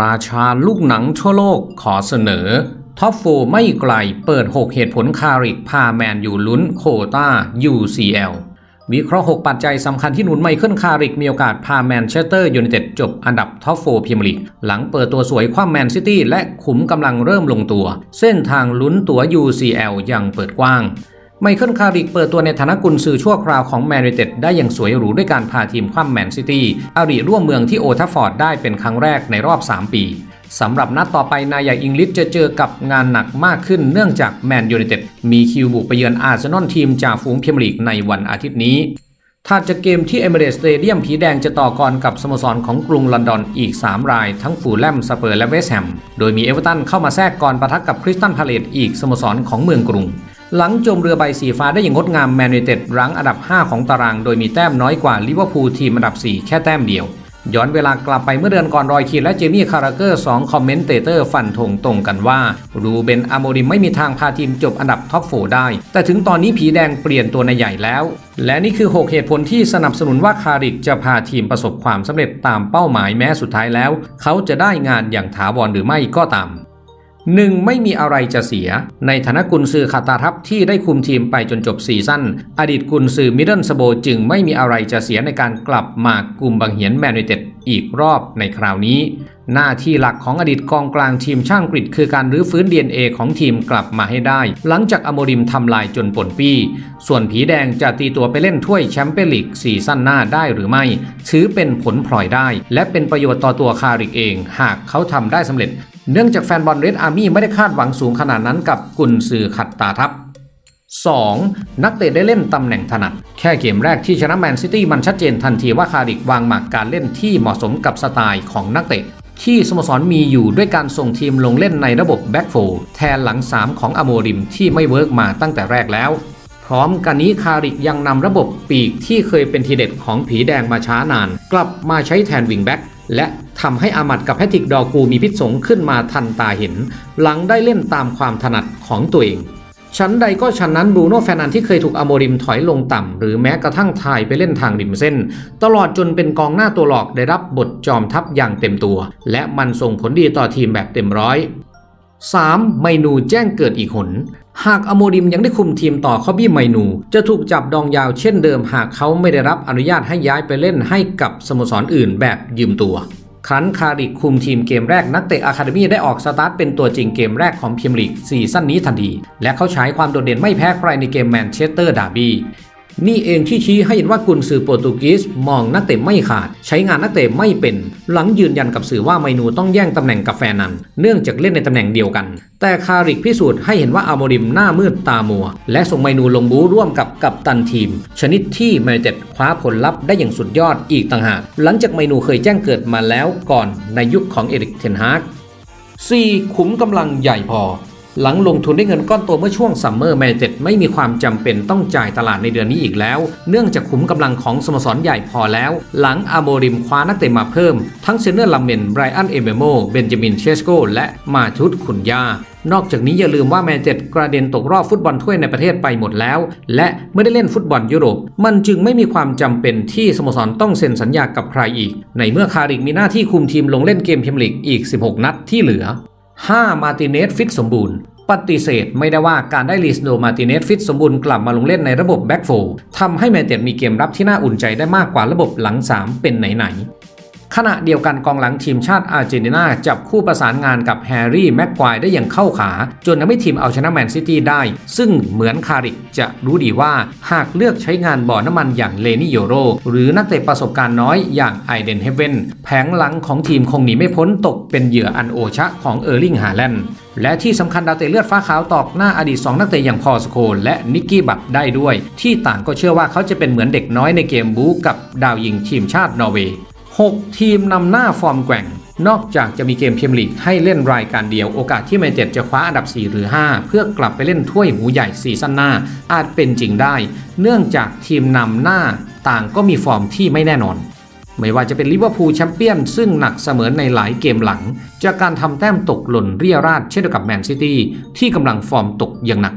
ราชาลูกหนังทั่วโลกขอเสนอ ท็อปโฟไม่ไกลเปิด 6 เหตุผลคาริกพาแมนอยู่ลุ้นโคต้า UCL วิเคราะห์ 6 ปัจจัยสำคัญที่หนุนไมเคิลคาริกมีโอกาสพาแมนเชสเตอร์ยูไนเต็ดจบอันดับท็อปโฟพรีเมียร์ลีกหลังเปิดตัวสวยคว้าแมนซิตี้และขุมกำลังเริ่มลงตัว เส้นทางลุ้นตัว UCL ยังเปิดกว้าง ไมเคิลคาริกเปิดตัวในฐานะกุนซือชั่วคราวของแมนยูเต็ดได้อย่างสวยหรูด้วยการพาทีมคว่ำแมนซิตี้อารีร่วมเมืองที่โอทัฟฟอร์ดได้เป็นครั้งแรกในรอบ 3 ปีสำหรับนัดต่อไปนายใหญ่อิงลิสจะเจอกับงานหนักมากขึ้นเนื่องจากแมนยูไนเต็ดมีคิวบุกไปเยือนอาร์เซนอลทีมจากฝูงพรีเมียร์ลีกในวันอาทิตย์นี้ถัดจากเกมที่เอเมเรสสเตเดียมผีแดงจะต่อกรกับสโมสรของกรุงลอนดอนอีก 3 ราย ทั้งฟูลแลมสเปอร์และเวสต์แฮม โดยมีเอเวอร์ตันเข้ามาแทรกก่อนปะทะกับคริสตันพาเลตอีกสโมสรของเมืองกรุง หลังจมเรือใบสีฟ้าได้อย่างงดงามแมนยูไนเต็ดรั้งอันดับ 5 ของตาราง โดยมีแต้มน้อยกว่าลิเวอร์พูลทีมอันดับ 4 แค่แต้มเดียว ย้อนเวลากลับไปเมื่อเดือนก่อนรอยคีนและเจมี่คาราเกอร์2คอมเมนเตเตอร์ฟันธงตรงกันว่า รูเบนอาโมริมไม่มีทางพาทีมจบอันดับท็อปโฟได้ แต่ถึงตอนนี้ผีแดงเปลี่ยนตัวในใหญ่แล้ว และนี่คือ 6 เหตุผลที่สนับสนุนว่าคาริกจะพาทีมประสบความสำเร็จตามเป้าหมายแม้สุดท้ายแล้ว เขาจะได้งานอย่างถาวรหรือไม่ก็ตาม หนึ่งไม่มีอะไรจะเสีย ในฐานะกุนซือคาตาทัพที่ได้คุมทีมไปจนจบซีซั่นอดีตกุนซือมิดเดิลสโบจึงไม่มีอะไรจะเสียในการกลับมากลุ่มบังเหียนแมนยูเต็ดอีกรอบในคราวนี้ หน้าที่หลักของอดีตกองกลางทีมช่างกรีกคือการรื้อฟื้น DNA ของทีมกลับมาให้ได้ หลังจากอโมริมทำลายจนป่นปี้ ส่วนผีแดงจะตีตัวไปเล่นถ้วยแชมเปี้ยนลีกซีซั่นหน้าได้หรือไม่ ถือเป็นผลพลอยได้ และเป็นประโยชน์ต่อตัวคาริกเอง หากเขาทำได้สำเร็จ เนื่องจากแฟนบอลเรดอาร์มี่ไม่ได้คาดหวังสูงขนาดนั้นกับกุนซือขัดตาทัพ 2. นักเตะได้เล่นตำแหน่งถนัด แค่เกมแรกที่ชนะแมนซิตี้มันชัดเจนทันทีว่าคาริกวางหมากการเล่นที่เหมาะสมกับสไตล์ของนักเตะ ที่สโมสรมีอยู่ด้วยการส่งทีมลงเล่นในระบบแบ็กโฟแทนหลัง 3 ของอโมริมที่ไม่เวิร์กมาตั้งแต่แรกแล้ว พร้อมกันนี้คาริกยังนำระบบปีกที่เคยเป็นทีเด็ดของผีแดงมาช้านาน กลับมาใช้แทนวิงแบ็กและ ทำให้อามัดกับแพทริกดอกูมีพิษสงขึ้นมาทันตาเห็น หลังได้เล่นตามความถนัดของตัวเองชั้นใดก็ชั้นนั้นบรูโน่แฟนันที่เคยถูกอโมริมถอยลงต่ำ หรือแม้กระทั่งทายไปเล่นทางริมเส้น ตลอดจนเป็นกองหน้าตัวหลอกได้รับบทจอมทัพอย่างเต็มตัว และมันส่งผลดีต่อทีมแบบเต็มร้อย 3. ไมนูแจ้งเกิดอีกหน หากอโมริมยังได้คุมทีมต่อคอบบี้ไมนู จะถูกจับดองยาวเช่นเดิมหากเขาไม่ได้รับอนุญาตให้ย้ายไปเล่นให้กับสโมสรออื่นแบบยืมตัว ครั้นคาริคุมทีมเกมแรกนักเตะอะคาเดมี่ได้ออกสตาร์ทเป็นตัวจริงเกมแรกของพรีเมียร์ลีกซีซั่นนี้ทันที และเขาใช้ความโดดเด่นไม่แพ้ใครในเกมแมนเชสเตอร์ดาร์บี้ นี่เองที่ชี้ให้เห็นว่ากุนซือโปรตุกีสมองนักเตะไม่ขาด ใช้งานนักเตะไม่เป็น หลังยืนยันกับสื่อว่าไมนูต้องแย่งตำแหน่งกับแฟนนัน เนื่องจากเล่นในตำแหน่งเดียวกัน แต่คาริกพิสูจน์ให้เห็นว่าอาโมริมหน้ามืดตามัว และส่งไมนูลงบูร่วมกับกัปตันทีม ชนิดที่แมนเต็ดคว้าผลลัพธ์ได้อย่างสุดยอดอีกต่างหาก หลังจากไมนูเคยแจ้งเกิดมาแล้วก่อนในยุคของเอริกเทนฮาร์ก 4. ขุมกำลังใหญ่พอ หลังลงทุนได้เงินก้อนโตเมื่อช่วงซัมเมอร์แมนเต็ดไม่มีความจำเป็นต้องจ่ายตลาดในเดือนนี้อีกแล้ว เนื่องจากขุมกำลังของสโมสรใหญ่พอแล้ว หลังอาโมริมคว้านักเตะมาเพิ่ม ทั้งเซนเนอร์ลัมเมนไบรอันเอเมโมเบนจามินเชสโกและมาทุตขุนยานอกจากนี้อย่าลืมว่าแมนเจ็ดกระเด็นตกรอบฟุตบอลถ้วยในประเทศไปหมดแล้ว และไม่ได้เล่นฟุตบอลยุโรป มันจึงไม่มีความจำเป็นที่สโมสรต้องเซ็นสัญญากับใครอีก ในเมื่อคาริกมีหน้าที่คุมทีมลงเล่นเกมพรีเมียร์ลีกอีก 16 นัดที่เหลือ 5. มาติเนสฟิตสมบูรณ์ ปฏิเสธไม่ได้ว่าการได้ลีสโนมาติเนสฟิตสมบูรณ์กลับมาลงเล่นในระบบแบ็กโฟทำให้แมนเตดมีเกมรับที่น่าอุ่นใจได้มากกว่าระบบหลัง 3 เป็นไหนๆ ขณะเดียวกันกองหลังทีมชาติอาร์เจนตินาจับคู่ประสานงานกับแฮร์รี่แม็กควายได้อย่างเข้าขา จนทำให้ทีมเอาชนะแมนซิตี้ได้ ซึ่งเหมือนคาริกจะรู้ดีว่าหากเลือกใช้งานบ่อน้ำมันอย่างเลนิโยโร หรือนักเตะประสบการณ์น้อยอย่างไอเดนเฮเวนแผงหลังของทีมคงหนีไม่พ้นตกเป็นเหยื่ออันโอชะของเออร์ลิงฮาแลนด์และที่สำคัญดาวเตะเลือดฟ้าขาวตอกหน้าอดีต 2 นักเตะอย่างพอสโคและนิกกี้บัตได้ด้วย ที่ต่างก็เชื่อว่าเขาจะเป็นเหมือนเด็กน้อยในเกมบู๊กับดาวยิงทีมชาตินอร์เวย์ 6 ทีมนำหน้าฟอร์มแกว่ง นอกจากจะมีเกมพรีเมียร์ลีกให้เล่นรายการเดียว โอกาสที่แมนเจ็ดจะคว้าอันดับ 4 หรือ 5 เพื่อกลับไปเล่นถ้วยหูใหญ่ซีซั่นหน้า อาจเป็นจริงได้ เนื่องจากทีมนำหน้าต่างก็มีฟอร์มที่ไม่แน่นอนไม่ว่าจะเป็นลิเวอร์พูลแชมเปี้ยน ซึ่งหนักเสมอในหลายเกมหลัง จากการทำแต้มตกหล่นเรียราดเช่นเดียวกับแมนซิตี้ที่กำลังฟอร์มตกอย่างหนัก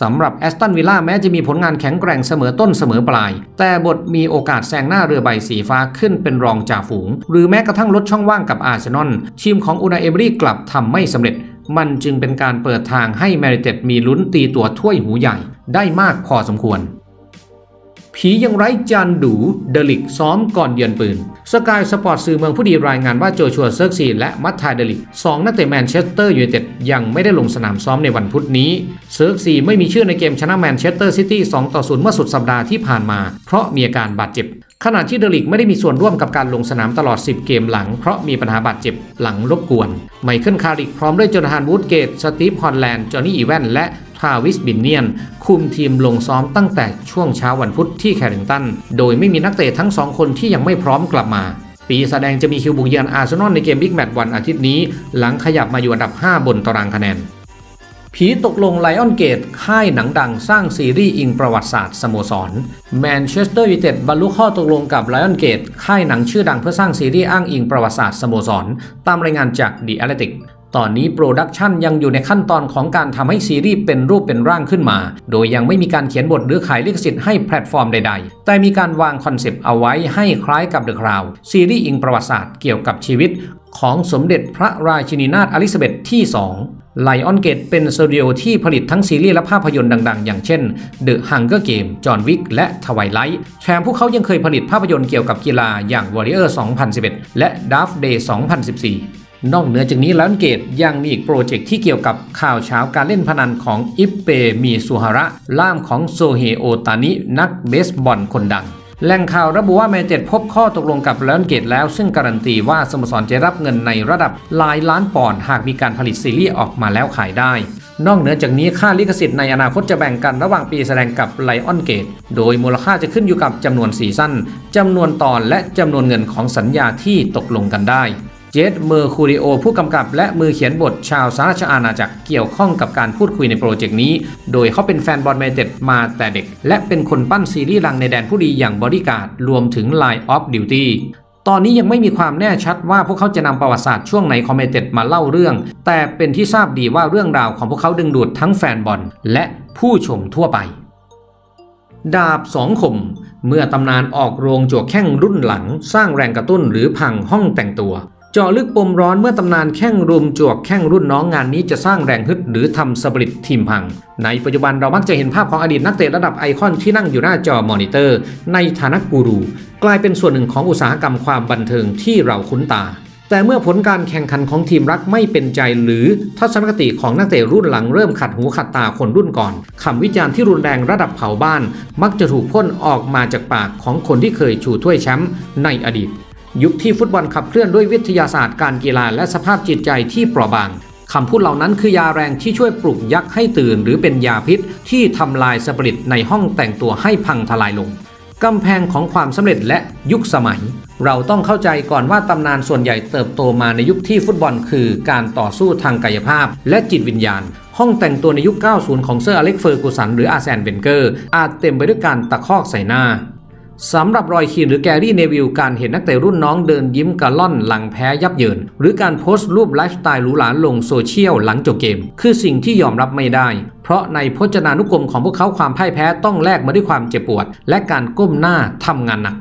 สำหรับแอสตันวิลล่าแม้จะมีผลงานแข็งแกร่งเสมอต้นเสมอปลาย แต่บทมีโอกาสแซงหน้าเรือใบสีฟ้าขึ้นเป็นรองจ่าฝูง หรือแม้กระทั่งลดช่องว่างกับอาร์เซนอลทีมของอูนาเอเบรี่กลับทำไม่สำเร็จ มันจึงเป็นการเปิดทางให้แมริเต็ดมีลุ้นตีตัวถ้วยหูใหญ่ได้มากพอสมควร ผียังไร้จานดู เดลิกซ้อมก่อนเยือนปืน สกายสปอร์ตสื่อเมืองผู้ดีรายงานว่าโจชัวเซิร์กซีและมัตทายเดลิกสองนักเตะแมนเชสเตอร์ยูไนเต็ดยังไม่ได้ลงสนามซ้อมในวันพุธนี้เซิร์กซีไม่มีชื่อในเกมชนะแมนเชสเตอร์ซิตี้2ต่อ0เมื่อสุดสัปดาห์ที่ผ่านมา เพราะมีอาการบาดเจ็บขณะที่เดลิกไม่ได้มีส่วนร่วมกับการลงสนามตลอด 10 เกมหลัง เพราะมีปัญหาบาดเจ็บหลังรบกวน ไมเคิลคาริกพร้อมด้วยโจนาธานวูดเกต สตีฟฮอลแลนด์ จอห์นนี่อีแวนและ ทราวิสบินเนียน คุมทีมลงซ้อมตั้งแต่ช่วงเช้าวันพุธที่แคริงตัน โดยไม่มีนักเตะทั้งสองคนที่ยังไม่พร้อมกลับมา ปีแสดงจะมีคิวบุกเยือนอาร์เซนอลในเกมบิ๊กแมตช์วันอาทิตย์นี้ หลังขยับมาอยู่อันดับ 5 บนตารางคะแนน ผีตกลงไลออนเกต ค่ายหนังดังสร้างซีรีส์อิงประวัติศาสตร์สโมสรแมนเชสเตอร์ยูไนเต็ดบรรลุข้อตกลงกับไลออนเกต ค่ายหนังชื่อดังเพื่อสร้างซีรีส์อ้างอิงประวัติศาสตร์สโมสรตามรายงานจาก The Athletic ต ตอนนี้โปรดักชันยังอยู่ในขั้นตอนของการทำให้ซีรีส์เป็นรูปเป็นร่างขึ้นมา โดยยังไม่มีการเขียนบทหรือขายลิขสิทธิ์ให้แพลตฟอร์มใดๆ แต่มีการวางคอนเซปต์เอาไว้ให้คล้ายกับ The Crown ซีรีส์อิงประวัติศาสตร์เกี่ยวกับชีวิต ของสมเด็จพระราชินีนาถอลิซาเบธที่ 2ไลออนเกตเป็นสตูดิโอที่ผลิตทั้งซีรีส์และภาพยนตร์ดัง ๆ อย่างเช่น The Hunger Game จอห์นวิกและ Twilight แถมพวกเขายังเคยผลิตภาพยนตร์เกี่ยวกับกีฬาอย่าง Warrior 2011 และ Draft Day 2014 นอกเหนือจากนี้แล้วเกตยังมีอีกโปรเจกต์ที่เกี่ยวกับข่าวเช้าการเล่นพนันของอิปเปมีสุฮาระล่ามของโซเฮโอตานินักเบสบอลคนดังแหล่งข่าวระบุว่าแมนเจ็ดพบข้อตกลงกับแลอนเกตแล้ว ซึ่งการันตีว่าสโมสรจะรับเงินในระดับหลายล้านปอนด์หากมีการผลิตซีรีส์ออกมาแล้วขายได้ นอกเหนือจากนี้ค่าลิขสิทธิ์ในอนาคตจะแบ่งกันระหว่างปีแสดงกับไลออนเกต โดยมูลค่าจะขึ้นอยู่กับจำนวนซีซั่นจำนวนตอนและจำนวนเงินของสัญญาที่ตกลงกันได้ เจสเมอร์คูริโอผู้กำกับและมือเขียนบทชาวสหราชอาณาจักรเกี่ยวข้องกับการพูดคุยในโปรเจกต์นี้ โดยเขาเป็นแฟนบอลแมนเต็ดมาแต่เด็ก และเป็นคนปั้นซีรีส์ดังในแดนผู้ดีอย่างบอดี้การ์ดรวมถึง Line of Duty ตอนนี้ยังไม่มีความแน่ชัดว่าพวกเขาจะนำประวัติศาสตร์ช่วงไหนของเมเต็ดมาเล่าเรื่อง แต่เป็นที่ทราบดีว่าเรื่องราวของพวกเขาดึงดูดทั้งแฟนบอลและผู้ชมทั่วไป ดาบสองคมเมื่อตำนานออกโรงจวกแข้งรุ่นหลัง สร้างแรงกระตุ้นหรือพังห้องแต่งตัว เจาะลึกปมร้อนเมื่อตำนานแข้งรุมจวกแข้งรุ่นน้องงานนี้จะสร้างแรงฮึดหรือทำสปริตทีมพัง ในปัจจุบันเรามักจะเห็นภาพของอดีตนักเตะระดับไอคอนที่นั่งอยู่หน้าจอมอนิเตอร์ ในฐานะกูรู กลายเป็นส่วนหนึ่งของอุตสาหกรรมความบันเทิงที่เราคุ้นตา แต่เมื่อผลการแข่งขันของทีมรักไม่เป็นใจหรือทัศนคติของนักเตะรุ่นหลังเริ่มขัดหูขัดตาคนรุ่นก่อนคำวิจารณ์ที่รุนแรงระดับเผาบ้าน มักจะถูกพ่นออกมาจากปากของคนที่เคยชูถ้วยแชมป์ในอดีต ยุคที่ฟุตบอลขับเคลื่อนด้วยวิทยาศาสตร์การกีฬาและสภาพจิตใจที่เปราะบางคำพูดเหล่านั้นคือยาแรงที่ช่วยปลุกยักษ์ให้ตื่น หรือเป็นยาพิษที่ทำลายสปริตในห้องแต่งตัวให้พังทลายลงกำแพงของความสำเร็จและยุคสมัย เราต้องเข้าใจก่อนว่าตำนานส่วนใหญ่เติบโตมาในยุคที่ฟุตบอลคือการต่อสู้ทางกายภาพ และจิตวิญญาณ ห้องแต่งตัวในยุค 90 ของเซอร์อเล็กเฟอร์กูสันหรืออาร์แซนเวนเกอร์ อาจเต็มไปด้วยการตะคอกใส่หน้า สำหรับรอยคีนหรือแกรี่เนวิลการเห็นนักเตะรุ่นน้องเดินยิ้มกะล่อนหลังแพ้ยับเยิน หรือการโพสต์รูปไลฟ์สไตล์หรูหราลงโซเชียลหลังจบเกม คือสิ่งที่ยอมรับไม่ได้ เพราะในพจนานุกรมของพวกเขาความพ่ายแพ้ต้องแลกมาด้วยความเจ็บปวด และการก้มหน้าทำงานหนัก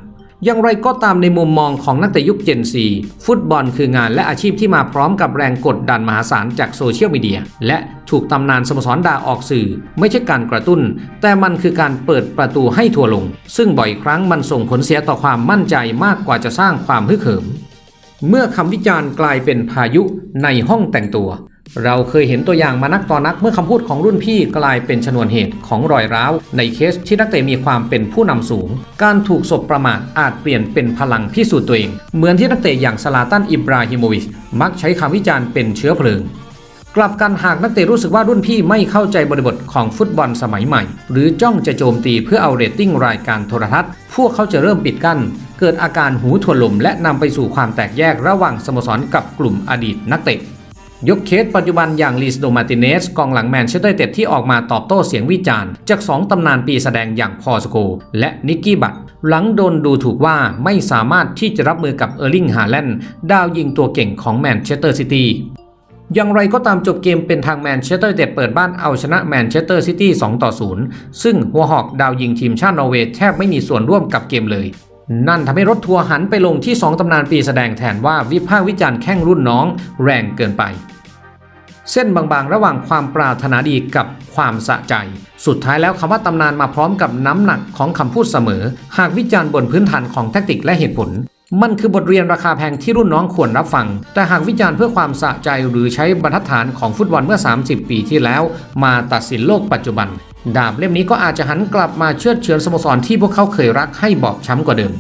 อย่างไรก็ตามในมุมมองของนักเตะยุคเจนซีฟุตบอลคืองานและอาชีพที่มาพร้อมกับแรงกดดันมหาศาลจากโซเชียลมีเดีย และถูกตำนานสโมสรด่าออกสื่อ ไม่ใช่การกระตุ้น แต่มันคือการเปิดประตูให้ทัวลง ซึ่งบ่อยครั้งมันส่งผลเสียต่อความมั่นใจมากกว่าจะสร้างความฮึกเหิมเมื่อคำวิจารณ์กลายเป็นพายุในห้องแต่งตัว เราเคยเห็นตัวอย่างมานักต่อนักเมื่อคำพูดของรุ่นพี่กลายเป็นชนวนเหตุของรอยร้าวในเคสที่นักเตะมีความเป็นผู้นำสูง การถูกสบประมาทอาจเปลี่ยนเป็นพลังพิสูจน์ตัวเอง เหมือนที่นักเตะอย่างซาลาตันอิบราฮิโมวิชมักใช้คำวิจารณ์เป็นเชื้อเพลิง กลับกันหากนักเตะรู้สึกว่ารุ่นพี่ไม่เข้าใจบริบทของฟุตบอลสมัยใหม่ หรือจ้องจะโจมตีเพื่อเอาเรตติ้งรายการโทรทัศน์ พวกเขาจะเริ่มปิดกั้น เกิดอาการหูถ่วลมและนำไปสู่ความแตกแยกระหว่างสโมสรกับกลุ่มอดีตนักเตะ ยกเคสปัจจุบันอย่างลีสโดมาติเนสกองหลังแมนเชสเตอร์เต็ดที่ออกมาตอบโต้เสียงวิจารณ์ จาก 2 ตำนานปีแสดงอย่างพอสโก และนิกกี้บัตหลังโดนดูถูกว่าไม่สามารถที่จะรับมือกับเออร์ลิงฮาแลนด์ดาวยิงตัวเก่งของแมนเชสเตอร์ซิตี้อย่างไรก็ตามจบเกมเป็นทางแมนเชสเตอร์เด็ดเปิดบ้านเอาชนะแมนเชสเตอร์ซิตี้2ต่อ0ซึ่งหัวหอกดาวยิงทีมชาตินอร์เวย์แทบไม่มีส่วนร่วมกับเกมเลย นั่นทำให้รถทัวร์หันไปลงที่ 2ตำนานปีแสดงแทนว่าวิพากษ์วิจารณ์แข้งรุ่นน้องแรงเกินไป เส้นบางๆ ระหว่างความปรารถนาดีกับความสะใจ สุดท้ายแล้วคำว่าตำนานมาพร้อมกับน้ำหนักของคำพูดเสมอ หากวิจารณ์บนพื้นฐานของแทคติกและเหตุผล มันคือบทเรียนราคาแพงที่รุ่นน้องควรรับฟัง แต่หากวิจารณ์เพื่อความสะใจหรือใช้บรรทัดฐานของฟุตบอลเมื่อ 30 ปีที่แล้ว มาตัดสินโลกปัจจุบัน ดาบเล่มนี้ก็อาจจะหันกลับมาเชื้อเฉือสโมสรที่พวกเขาเคยรักให้บอบช้ำกว่าเดิม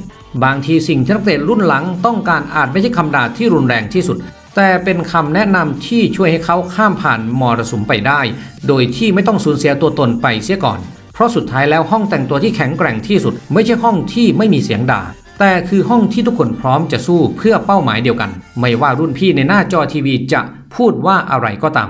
บางทีสิ่งที่นักเตะรุ่นหลังต้องการอาจไม่ใช่คำด่าที่รุนแรงที่สุด แต่เป็นคำแนะนำที่ช่วยให้เขาข้ามผ่านมรสุมไปได้ โดยที่ไม่ต้องสูญเสียตัวตนไปเสียก่อน เพราะสุดท้ายแล้วห้องแต่งตัวที่แข็งแกร่งที่สุด ไม่ใช่ห้องที่ไม่มีเสียงด่า แต่คือห้องที่ทุกคนพร้อมจะสู้เพื่อเป้าหมายเดียวกัน ไม่ว่ารุ่นพี่ในหน้าจอทีวีจะพูดว่าอะไรก็ตาม